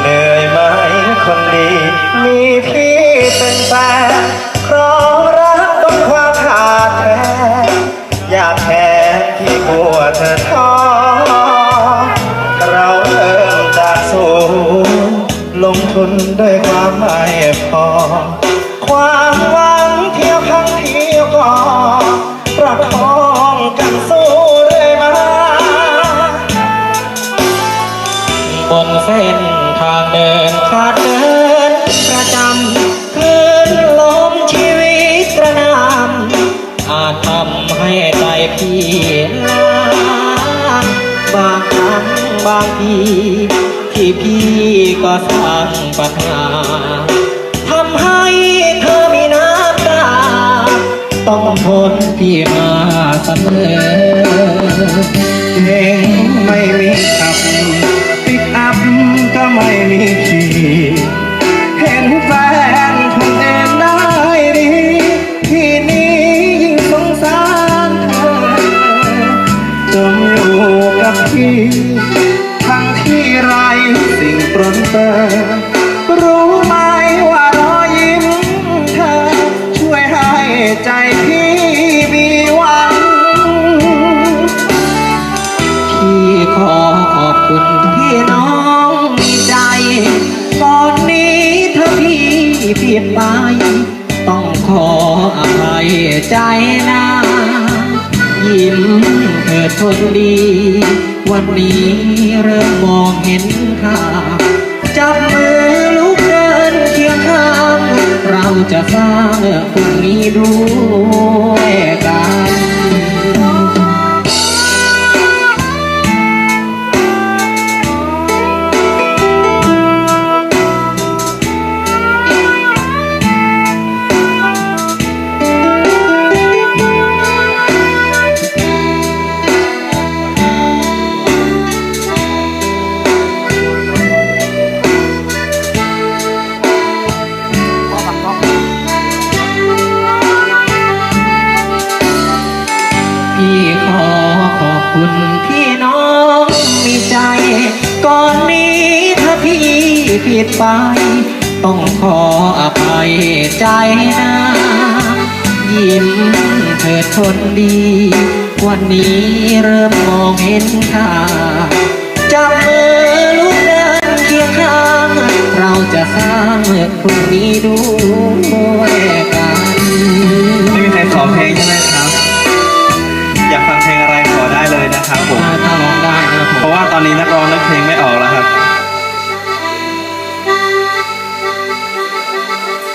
เหนื่อยไหมคนดีมีพี่เป็นแฟนครองรักต้องความขาดแคลนอยากแทนที่กลัวเธอท้อเราเริ่มจากศูนย์ลงทุนด้วยความไม่พอความ ขาดเดินประจำคลื่นลมชีวิตกระนำอาจทำให้ใจพี่ลาบางครั้งบางทีที่พี่ก็สร้างปัญหาทำให้เธอมีน้ำตา ต้องทนพี่มาเสมอ กับพี่ทั้งที่ไรสิ่งปรนเปรอรู้ไหมว่ารอยยิ้มเธอ ช่วยให้ใจพี่มีหวังพี่ขอขอบคุณพี่น้องมีใจ ก่อนนี้ถ้าพี่ผิดไป ต้องขออภัยใจนะยิ้มเถิดคนดี วันนี้เริ่มมองเห็นค่าจับมือลุกเดินเคียงข้าง เราจะสร้างพรุ่งนี้ด้วย คุณพี่น้องมีใจ ก่อนนี้ถ้าพี่ผิดไป ต้องขออภัยใจนะยิ้มเถิดคนดี วันนี้เริ่มมองเห็นค่าจับมือลูกเดินเคียงข้าง เราจะสร้างพรุ่งนี้ด้วย นี้นักร้องนักเพลงไม่ออกแล้วครับ